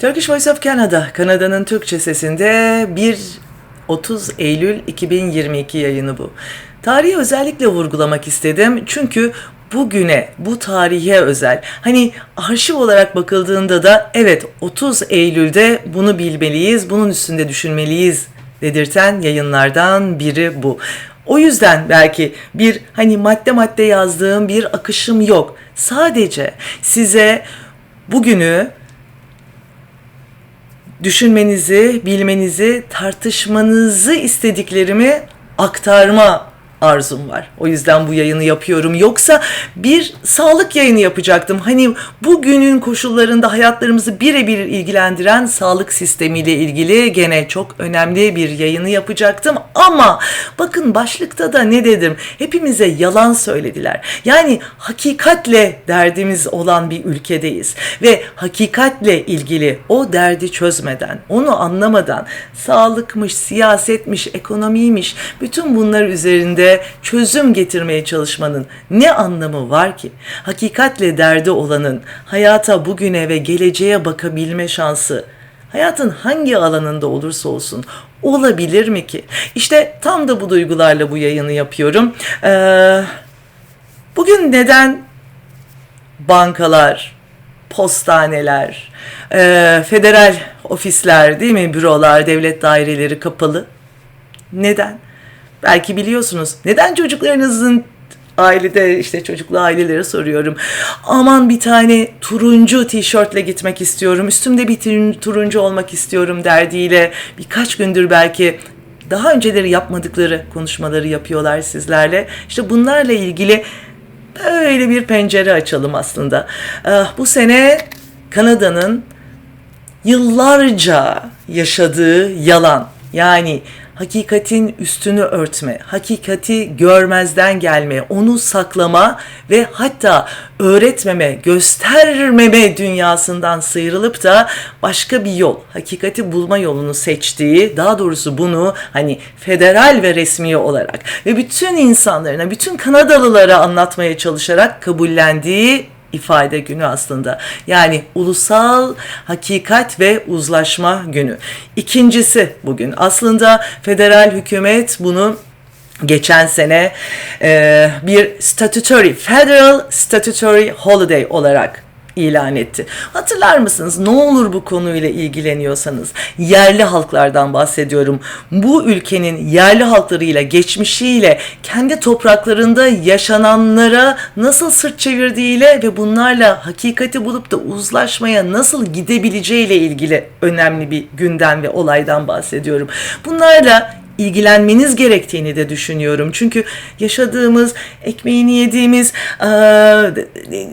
Turkish Voice of Canada, Kanada'nın Türkçe sesinde 1 30 Eylül 2022 yayını bu. Tarihi özellikle vurgulamak istedim çünkü bugüne, bu tarihe özel. Hani arşiv olarak bakıldığında da evet 30 Eylül'de bunu bilmeliyiz, bunun üstünde düşünmeliyiz dedirten yayınlardan biri bu. O yüzden belki bir hani madde madde yazdığım bir akışım yok. Sadece size bugünü düşünmenizi, bilmenizi, tartışmanızı istediklerimi aktarma arzum var. O yüzden bu yayını yapıyorum. Yoksa bir sağlık yayını yapacaktım. Hani bugünün koşullarında hayatlarımızı birebir ilgilendiren sağlık sistemiyle ilgili gene çok önemli bir yayını yapacaktım. Ama bakın başlıkta da ne dedim? Hepimize yalan söylediler. Yani hakikatle derdimiz olan bir ülkedeyiz. Ve hakikatle ilgili o derdi çözmeden, onu anlamadan sağlıkmış, siyasetmiş, ekonomiymiş bütün bunlar üzerinde çözüm getirmeye çalışmanın ne anlamı var ki? Hakikatle derdi olanın hayata bugüne ve geleceğe bakabilme şansı hayatın hangi alanında olursa olsun olabilir mi ki? İşte tam da bu duygularla bu yayını yapıyorum. Ee, bugün neden bankalar, postaneler, e, federal ofisler değil mi, bürolar, devlet daireleri kapalı? Neden? Belki biliyorsunuz. Neden çocuklarınızın ailede işte çocuklu ailelere soruyorum. Aman bir tane turuncu tişörtle gitmek istiyorum. Üstümde bir turuncu olmak istiyorum derdiyle birkaç gündür belki daha önceleri yapmadıkları konuşmaları yapıyorlar sizlerle. İşte bunlarla ilgili böyle bir pencere açalım aslında. Ah, bu sene Kanada'nın yıllarca yaşadığı yalan yani hakikatin üstünü örtme, hakikati görmezden gelme, onu saklama ve hatta öğretmeme, göstermeme dünyasından sıyrılıp da başka bir yol, hakikati bulma yolunu seçtiği, daha doğrusu bunu hani federal ve resmi olarak ve bütün insanlarına, bütün Kanadalılara anlatmaya çalışarak kabullendiği ifade günü aslında. Yani ulusal hakikat ve uzlaşma günü. İkincisi bugün. Aslında federal hükümet bunu geçen sene e, bir statutory, federal statutory holiday olarak ilan etti. Hatırlar mısınız? Ne olur bu konuyla ilgileniyorsanız yerli halklardan bahsediyorum. Bu ülkenin yerli halklarıyla, geçmişiyle, kendi topraklarında yaşananlara nasıl sırt çevirdiğiyle ve bunlarla hakikati bulup da uzlaşmaya nasıl gidebileceğiyle ilgili önemli bir günden ve olaydan bahsediyorum. Bunlarla ilgilenmeniz gerektiğini de düşünüyorum. Çünkü yaşadığımız, ekmeğini yediğimiz,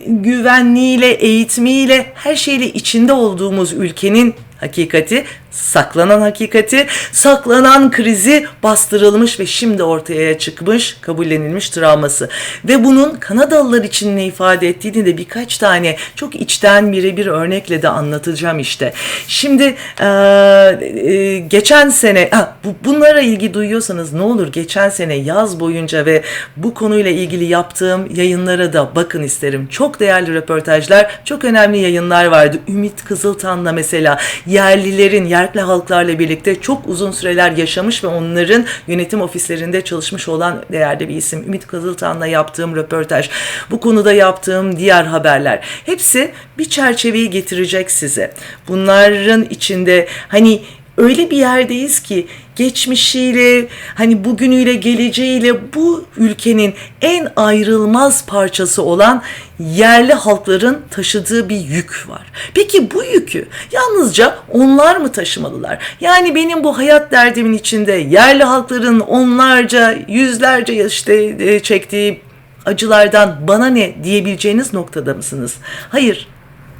güvenliğiyle, eğitimiyle, her şeyle içinde olduğumuz ülkenin hakikati, saklanan hakikati, saklanan krizi bastırılmış ve şimdi ortaya çıkmış, kabullenilmiş travması. Ve bunun Kanadalılar için ne ifade ettiğini de birkaç tane çok içten birebir örnekle de anlatacağım işte. Şimdi e, geçen sene, ha, bu, bunlara ilgi duyuyorsanız ne olur geçen sene yaz boyunca ve bu konuyla ilgili yaptığım yayınlara da bakın isterim. Çok değerli röportajlar, çok önemli yayınlar vardı. Ümit Kızıltan'la mesela yerlilerin, yerli halklarla birlikte çok uzun süreler yaşamış ve onların yönetim ofislerinde çalışmış olan değerli bir isim. Ümit Kızıltan'la yaptığım röportaj, bu konuda yaptığım diğer haberler hepsi bir çerçeveyi getirecek size. Bunların içinde hani öyle bir yerdeyiz ki geçmişiyle, hani bugünüyle, geleceğiyle bu ülkenin en ayrılmaz parçası olan yerli halkların taşıdığı bir yük var. Peki bu yükü yalnızca onlar mı taşımalılar? Yani benim bu hayat derdimin içinde yerli halkların onlarca, yüzlerce işte e, çektiği acılardan bana ne diyebileceğiniz noktada mısınız? Hayır.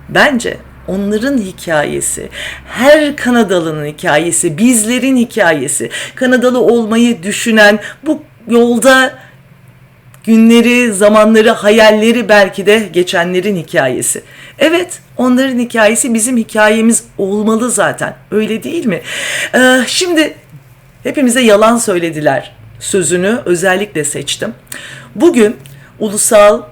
Bence onların hikayesi, her Kanadalı'nın hikayesi, bizlerin hikayesi, Kanadalı olmayı düşünen, bu yolda günleri, zamanları, hayalleri belki de geçenlerin hikayesi. Evet, onların hikayesi bizim hikayemiz olmalı zaten. Öyle değil mi? Ee, şimdi hepimize yalan söylediler sözünü özellikle seçtim. Bugün ulusal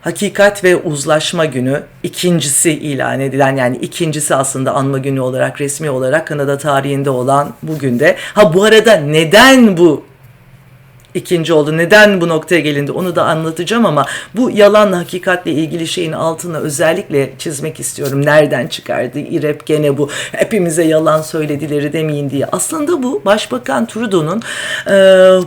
Hakikat ve Uzlaşma Günü ikincisi ilan edilen yani ikincisi aslında anma günü olarak resmi olarak Kanada tarihinde olan bugün de. Ha bu arada neden bu ikinci oldu. Neden bu noktaya gelindi onu da anlatacağım ama bu yalanla hakikatle ilgili şeyin altını özellikle çizmek istiyorum. Nereden çıkardı İrep gene bu hepimize yalan söyledileri demeyin diye. Aslında bu Başbakan Trudeau'nun e,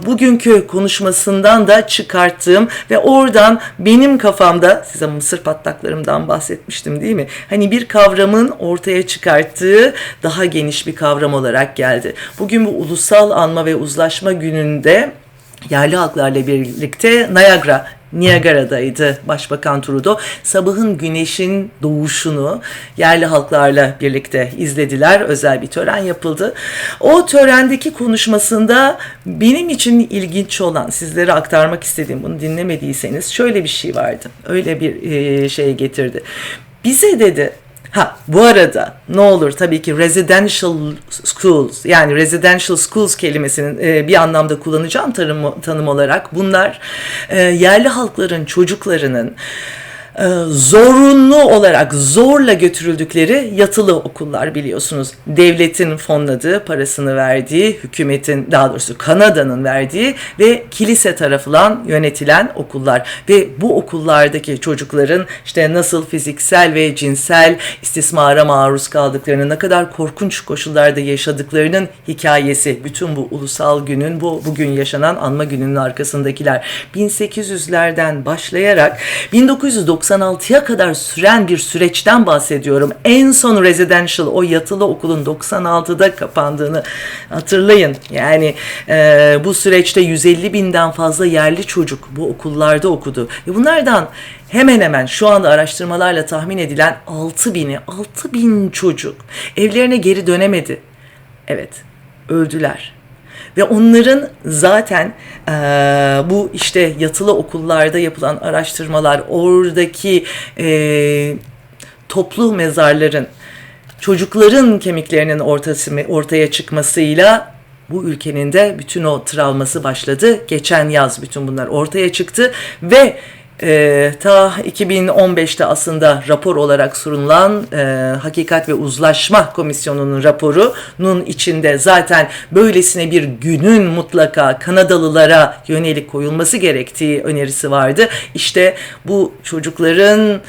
bugünkü konuşmasından da çıkarttığım ve oradan benim kafamda size mısır patlaklarımdan bahsetmiştim değil mi? Hani bir kavramın ortaya çıkarttığı daha geniş bir kavram olarak geldi. Bugün bu ulusal anma ve uzlaşma gününde yerli halklarla birlikte Niagara Niagara'daydı Başbakan Trudeau. Sabahın güneşin doğuşunu yerli halklarla birlikte izlediler. Özel bir tören yapıldı. O törendeki konuşmasında benim için ilginç olan, sizlere aktarmak istediğim bunu dinlemediyseniz şöyle bir şey vardı. Öyle bir e, şey getirdi. Bize dedi Ha bu arada ne olur tabii ki residential schools yani residential schools kelimesinin e, bir anlamda kullanacağım tanım, tanım olarak bunlar e, yerli halkların çocuklarının zorunlu olarak zorla götürüldükleri yatılı okullar biliyorsunuz. Devletin fonladığı, parasını verdiği, hükümetin daha doğrusu Kanada'nın verdiği ve kilise tarafından yönetilen okullar ve bu okullardaki çocukların işte nasıl fiziksel ve cinsel istismara maruz kaldıklarını, ne kadar korkunç koşullarda yaşadıklarının hikayesi. Bütün bu ulusal günün, bu bugün yaşanan anma gününün arkasındakiler 1800'lerden başlayarak 1990 96'ya kadar süren bir süreçten bahsediyorum. En son residential o yatılı okulun 96'da kapandığını hatırlayın. Yani e, bu süreçte 150 binden fazla yerli çocuk bu okullarda okudu. Ve bunlardan hemen hemen şu anda araştırmalarla tahmin edilen 6 bini, 6 bin çocuk evlerine geri dönemedi. Evet, öldüler ve onların zaten e, bu işte yatılı okullarda yapılan araştırmalar, oradaki e, toplu mezarların çocukların kemiklerinin ortası, ortaya çıkmasıyla bu ülkenin de bütün o travması başladı. Geçen yaz bütün bunlar ortaya çıktı ve e, ta 2015'te aslında rapor olarak sunulan e, Hakikat ve Uzlaşma Komisyonu'nun raporunun içinde zaten böylesine bir günün mutlaka Kanadalılara yönelik koyulması gerektiği önerisi vardı. İşte bu çocukların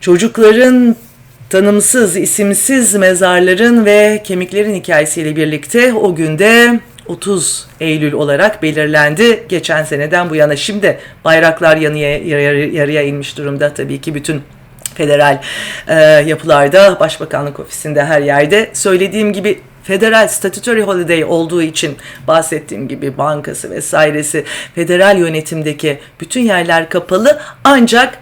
çocukların tanımsız, isimsiz mezarların ve kemiklerin hikayesiyle birlikte o günde 30 Eylül olarak belirlendi geçen seneden bu yana. Şimdi bayraklar yanıya, yarıya, inmiş durumda tabii ki bütün federal e, yapılarda, başbakanlık ofisinde her yerde. Söylediğim gibi federal statutory holiday olduğu için bahsettiğim gibi bankası vesairesi federal yönetimdeki bütün yerler kapalı ancak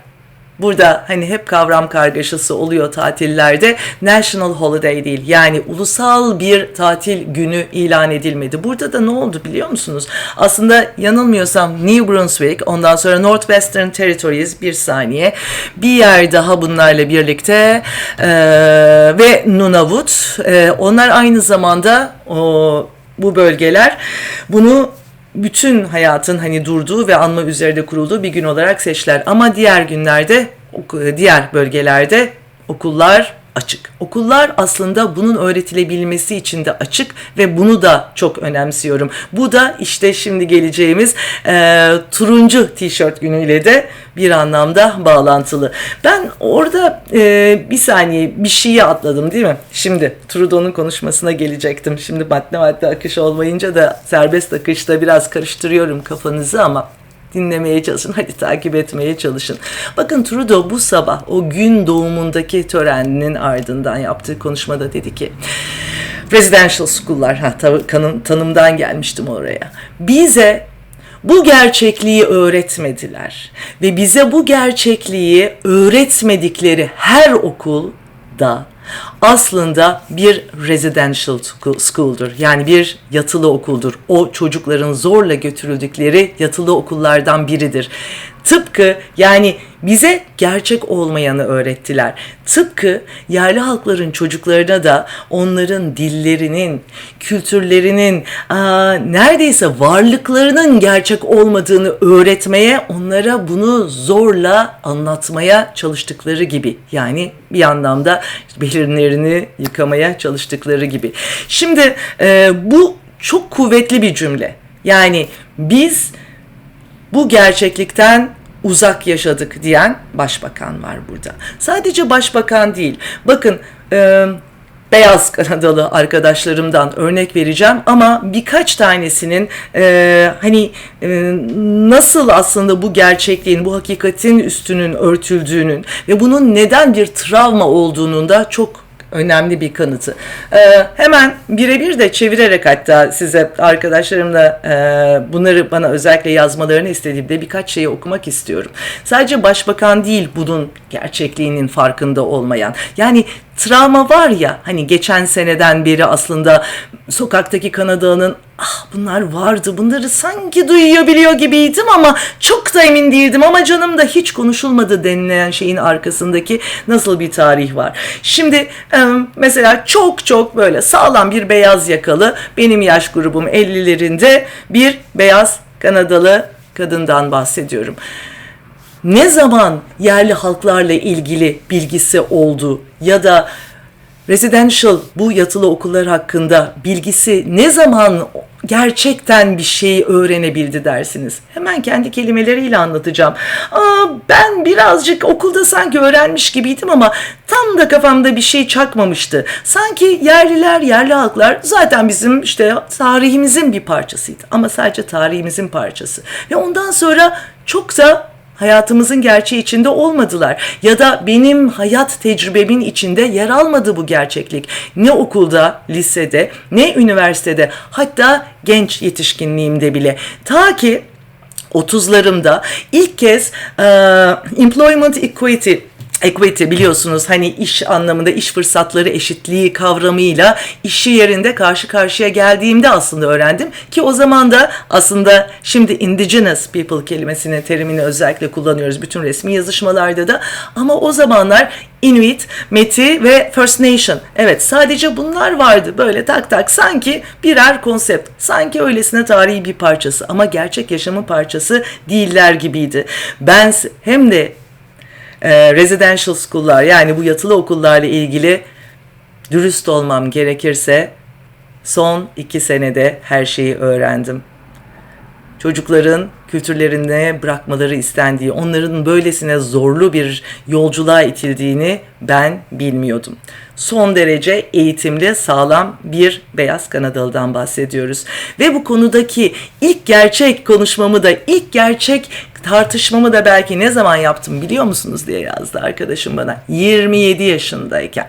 Burada hani hep kavram kargaşası oluyor tatillerde. National holiday değil. Yani ulusal bir tatil günü ilan edilmedi. Burada da ne oldu biliyor musunuz? Aslında yanılmıyorsam New Brunswick, ondan sonra Northwestern Territories bir saniye. Bir yer daha bunlarla birlikte e, ve Nunavut. E, onlar aynı zamanda o bu bölgeler bunu bütün hayatın hani durduğu ve anma üzerinde kurulduğu bir gün olarak seçtiler. Ama diğer günlerde, diğer bölgelerde okullar açık. Okullar aslında bunun öğretilebilmesi için de açık ve bunu da çok önemsiyorum. Bu da işte şimdi geleceğimiz e, turuncu tişört günüyle de bir anlamda bağlantılı. Ben orada e, bir saniye bir şeyi atladım değil mi? Şimdi Trudeau'nun konuşmasına gelecektim. Şimdi madde madde akış olmayınca da serbest akışta biraz karıştırıyorum kafanızı ama dinlemeye çalışın. Hadi takip etmeye çalışın. Bakın Trudeau bu sabah o gün doğumundaki töreninin ardından yaptığı konuşmada dedi ki residential school'lar ha tanım, tanımdan gelmiştim oraya. Bize bu gerçekliği öğretmediler ve bize bu gerçekliği öğretmedikleri her okul da aslında bir residential school'dur. Yani bir yatılı okuldur. O çocukların zorla götürüldükleri yatılı okullardan biridir. Tıpkı yani bize gerçek olmayanı öğrettiler. Tıpkı yerli halkların çocuklarına da onların dillerinin, kültürlerinin, aa, neredeyse varlıklarının gerçek olmadığını öğretmeye, onlara bunu zorla anlatmaya çalıştıkları gibi. Yani bir anlamda belirlerini yıkamaya çalıştıkları gibi. Şimdi e, bu çok kuvvetli bir cümle. Yani biz bu gerçeklikten uzak yaşadık diyen başbakan var burada. Sadece başbakan değil. Bakın e, beyaz Kanadalı arkadaşlarımdan örnek vereceğim ama birkaç tanesinin e, hani e, nasıl aslında bu gerçekliğin, bu hakikatin üstünün örtüldüğünün ve bunun neden bir travma olduğunun da çok önemli bir kanıtı. Ee, hemen birebir de çevirerek hatta size arkadaşlarımla e, bunları bana özellikle yazmalarını istediğimde birkaç şeyi okumak istiyorum. Sadece başbakan değil bunun gerçekliğinin farkında olmayan. Yani travma var ya hani geçen seneden beri aslında sokaktaki Kanadalı'nın ah bunlar vardı bunları sanki duyabiliyor gibiydim ama çok da emin değildim ama canım da hiç konuşulmadı denilen şeyin arkasındaki nasıl bir tarih var. Şimdi mesela çok çok böyle sağlam bir beyaz yakalı benim yaş grubum 50'lerinde bir beyaz Kanadalı kadından bahsediyorum ne zaman yerli halklarla ilgili bilgisi oldu ya da residential bu yatılı okullar hakkında bilgisi ne zaman gerçekten bir şeyi öğrenebildi dersiniz. Hemen kendi kelimeleriyle anlatacağım. Aa, ben birazcık okulda sanki öğrenmiş gibiydim ama tam da kafamda bir şey çakmamıştı. Sanki yerliler, yerli halklar zaten bizim işte tarihimizin bir parçasıydı. Ama sadece tarihimizin parçası. Ve ondan sonra çok da hayatımızın gerçeği içinde olmadılar. Ya da benim hayat tecrübemin içinde yer almadı bu gerçeklik. Ne okulda, lisede, ne üniversitede, hatta genç yetişkinliğimde bile. Ta ki 30'larımda ilk kez uh, employment equity Equity biliyorsunuz hani iş anlamında iş fırsatları eşitliği kavramıyla işi yerinde karşı karşıya geldiğimde aslında öğrendim ki o zaman da aslında şimdi indigenous people kelimesini terimini özellikle kullanıyoruz bütün resmi yazışmalarda da ama o zamanlar Inuit, Métis ve First Nation. Evet sadece bunlar vardı böyle tak tak sanki birer konsept. Sanki öylesine tarihi bir parçası ama gerçek yaşamın parçası değiller gibiydi. Ben hem de e, residential school'lar yani bu yatılı okullarla ilgili dürüst olmam gerekirse son iki senede her şeyi öğrendim. Çocukların kültürlerine bırakmaları istendiği, onların böylesine zorlu bir yolculuğa itildiğini ben bilmiyordum. Son derece eğitimli, sağlam bir beyaz Kanadalı'dan bahsediyoruz. Ve bu konudaki ilk gerçek konuşmamı da, ilk gerçek tartışmamı da belki ne zaman yaptım biliyor musunuz diye yazdı arkadaşım bana. 27 yaşındayken.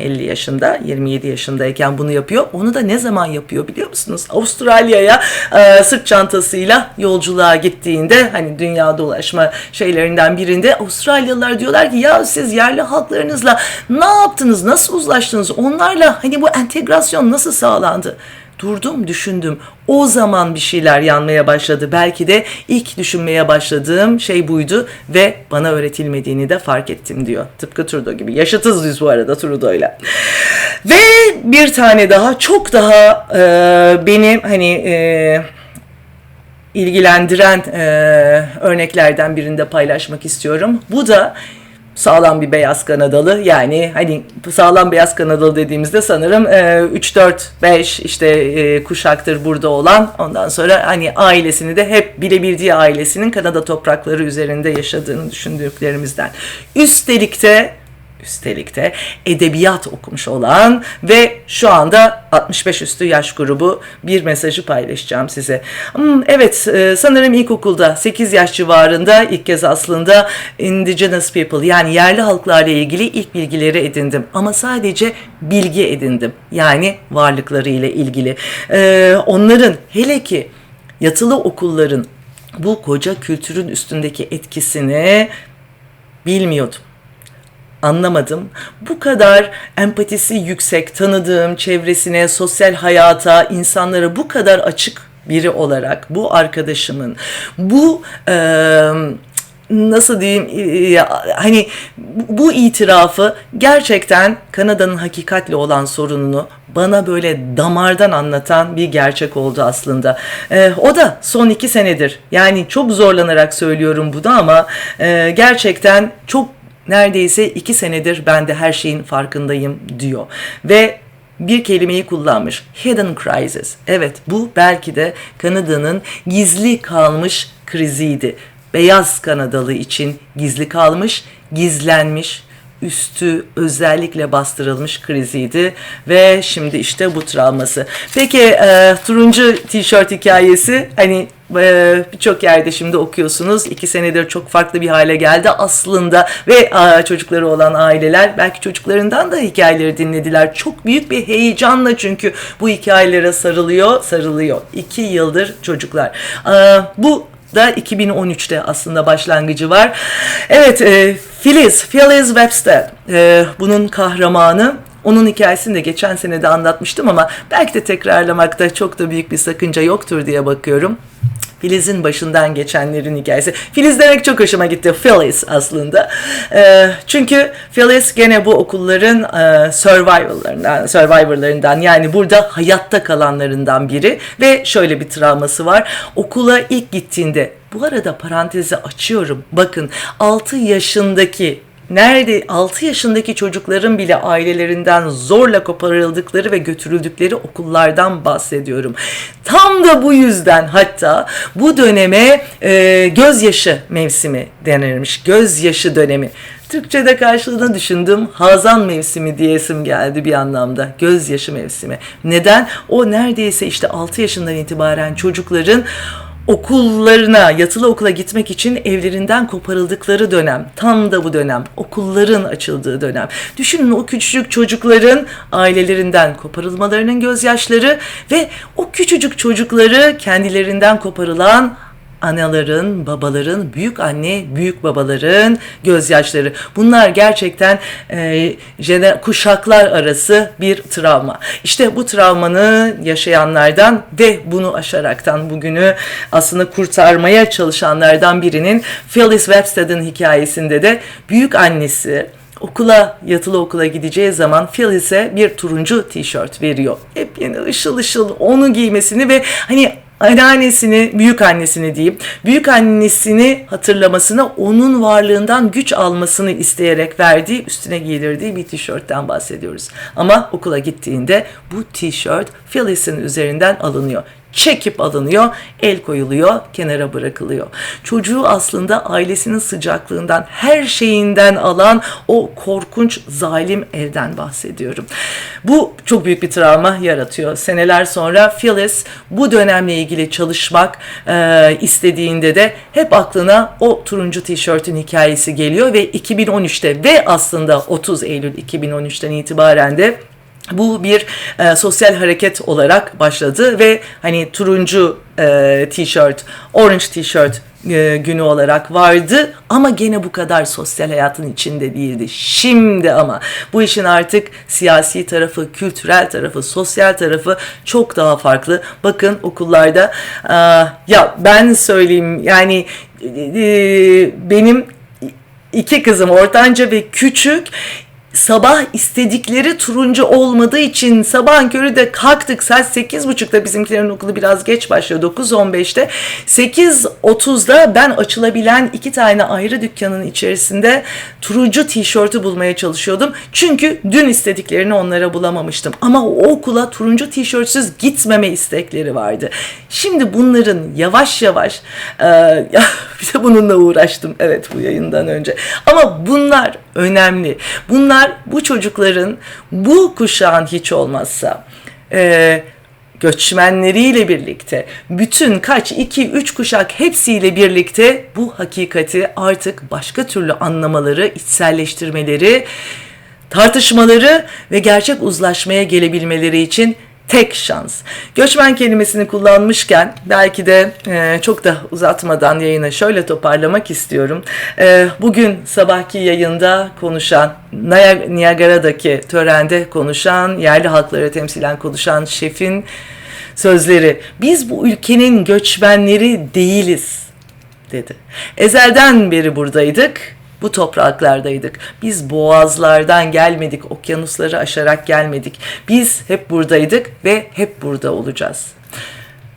50 yaşında, 27 yaşındayken bunu yapıyor. Onu da ne zaman yapıyor biliyor musunuz? Avustralya'ya e, sırt çantasıyla yolculuğa gittiğinde hani dünya dolaşma şeylerinden birinde Avustralyalılar diyorlar ki ya siz yerli halklarınızla ne yaptınız? Nasıl uzlaştınız? Onlarla hani bu entegrasyon nasıl sağlandı? Durdum, düşündüm. O zaman bir şeyler yanmaya başladı. Belki de ilk düşünmeye başladığım şey buydu ve bana öğretilmediğini de fark ettim diyor. Tıpkı Trudeau gibi. Yaşıtız biz bu arada Trudeau'yla. Ve bir tane daha çok daha e, beni hani e, ilgilendiren e, örneklerden birinde paylaşmak istiyorum. Bu da sağlam bir beyaz Kanadalı. Yani hani sağlam beyaz Kanadalı dediğimizde sanırım e, 3 4 5 işte e, kuşaktır burada olan. Ondan sonra hani ailesini de hep bilebildiği ailesinin Kanada toprakları üzerinde yaşadığını düşündüklerimizden. Üstelik de üstelik de edebiyat okumuş olan ve şu anda 65 üstü yaş grubu bir mesajı paylaşacağım size. Hmm, evet e, sanırım ilkokulda 8 yaş civarında ilk kez aslında indigenous people yani yerli halklarla ilgili ilk bilgileri edindim. Ama sadece bilgi edindim. Yani varlıkları ile ilgili. E, onların hele ki yatılı okulların bu koca kültürün üstündeki etkisini bilmiyordum anlamadım. Bu kadar empatisi yüksek, tanıdığım çevresine, sosyal hayata, insanlara bu kadar açık biri olarak bu arkadaşımın bu e, nasıl diyeyim e, hani bu itirafı gerçekten Kanada'nın hakikatle olan sorununu bana böyle damardan anlatan bir gerçek oldu aslında. Ee, o da son iki senedir yani çok zorlanarak söylüyorum bunu ama e, gerçekten çok neredeyse iki senedir ben de her şeyin farkındayım diyor. Ve bir kelimeyi kullanmış. Hidden crisis. Evet bu belki de Kanada'nın gizli kalmış kriziydi. Beyaz Kanadalı için gizli kalmış, gizlenmiş, üstü özellikle bastırılmış kriziydi ve şimdi işte bu travması. Peki e, turuncu tişört hikayesi hani birçok yerde şimdi okuyorsunuz. iki senedir çok farklı bir hale geldi aslında ve çocukları olan aileler belki çocuklarından da hikayeleri dinlediler. Çok büyük bir heyecanla çünkü bu hikayelere sarılıyor, sarılıyor. İki yıldır çocuklar. E, bu da 2013'te aslında başlangıcı var. Evet, e, Phyllis, Phyllis Webster e, bunun kahramanı. Onun hikayesini de geçen sene de anlatmıştım ama belki de tekrarlamakta çok da büyük bir sakınca yoktur diye bakıyorum. Filiz'in başından geçenlerin hikayesi. Filiz demek çok hoşuma gitti. Phyllis aslında. E, çünkü Phyllis gene bu okulların e, survivorlarından, survivorlarından yani burada hayatta kalanlarından biri ve şöyle bir travması var. Okula ilk gittiğinde bu arada parantezi açıyorum. Bakın 6 yaşındaki nerede 6 yaşındaki çocukların bile ailelerinden zorla koparıldıkları ve götürüldükleri okullardan bahsediyorum. Tam da bu yüzden hatta bu döneme e, gözyaşı mevsimi denirmiş. Gözyaşı dönemi. Türkçe'de karşılığını düşündüm. Hazan mevsimi diyesim geldi bir anlamda. Gözyaşı mevsimi. Neden? O neredeyse işte 6 yaşından itibaren çocukların okullarına, yatılı okula gitmek için evlerinden koparıldıkları dönem. Tam da bu dönem. Okulların açıldığı dönem. Düşünün o küçücük çocukların ailelerinden koparılmalarının gözyaşları ve o küçücük çocukları kendilerinden koparılan anaların, babaların, büyük anne, büyük babaların gözyaşları. Bunlar gerçekten e, kuşaklar arası bir travma. İşte bu travmanı yaşayanlardan ve bunu aşaraktan bugünü aslında kurtarmaya çalışanlardan birinin Phyllis Webster'ın hikayesinde de büyük annesi, okula, yatılı okula gideceği zaman Phyllis'e bir turuncu tişört veriyor. Hep yeni ışıl ışıl onu giymesini ve hani anneannesini, büyük annesini diyeyim, büyük annesini hatırlamasına onun varlığından güç almasını isteyerek verdiği, üstüne giydirdiği bir tişörtten bahsediyoruz. Ama okula gittiğinde bu tişört Phyllis'in üzerinden alınıyor çekip alınıyor, el koyuluyor, kenara bırakılıyor. Çocuğu aslında ailesinin sıcaklığından, her şeyinden alan o korkunç zalim evden bahsediyorum. Bu çok büyük bir travma yaratıyor. Seneler sonra Phyllis bu dönemle ilgili çalışmak e, istediğinde de hep aklına o turuncu tişörtün hikayesi geliyor ve 2013'te ve aslında 30 Eylül 2013'ten itibaren de bu bir e, sosyal hareket olarak başladı ve hani turuncu e, tişört, orange tişört e, günü olarak vardı ama gene bu kadar sosyal hayatın içinde değildi. Şimdi ama bu işin artık siyasi tarafı, kültürel tarafı, sosyal tarafı çok daha farklı. Bakın okullarda e, ya ben söyleyeyim yani e, benim iki kızım ortanca ve küçük sabah istedikleri turuncu olmadığı için sabahın körü de kalktık saat 8.30'da bizimkilerin okulu biraz geç başlıyor 9.15'te 8.30'da ben açılabilen iki tane ayrı dükkanın içerisinde turuncu tişörtü bulmaya çalışıyordum. Çünkü dün istediklerini onlara bulamamıştım. Ama o okula turuncu tişörtsüz gitmeme istekleri vardı. Şimdi bunların yavaş yavaş e, bir de bununla uğraştım evet bu yayından önce. Ama bunlar önemli. Bunlar bu çocukların bu kuşağın hiç olmazsa e, göçmenleriyle birlikte bütün kaç iki üç kuşak hepsiyle birlikte bu hakikati artık başka türlü anlamaları, içselleştirmeleri, tartışmaları ve gerçek uzlaşmaya gelebilmeleri için tek şans. Göçmen kelimesini kullanmışken belki de e, çok da uzatmadan yayını şöyle toparlamak istiyorum. E, bugün sabahki yayında konuşan, Niagara'daki törende konuşan, yerli halkları temsilen konuşan şefin sözleri. Biz bu ülkenin göçmenleri değiliz dedi. Ezelden beri buradaydık, bu topraklardaydık. Biz boğazlardan gelmedik, okyanusları aşarak gelmedik. Biz hep buradaydık ve hep burada olacağız.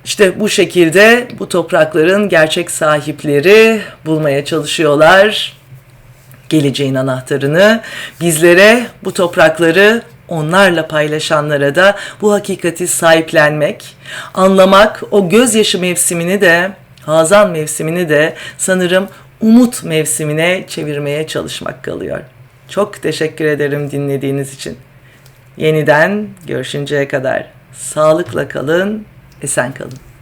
İşte bu şekilde bu toprakların gerçek sahipleri bulmaya çalışıyorlar geleceğin anahtarını. Bizlere bu toprakları onlarla paylaşanlara da bu hakikati sahiplenmek, anlamak, o gözyaşı mevsimini de, hazan mevsimini de sanırım umut mevsimine çevirmeye çalışmak kalıyor. Çok teşekkür ederim dinlediğiniz için. Yeniden görüşünceye kadar sağlıkla kalın, esen kalın.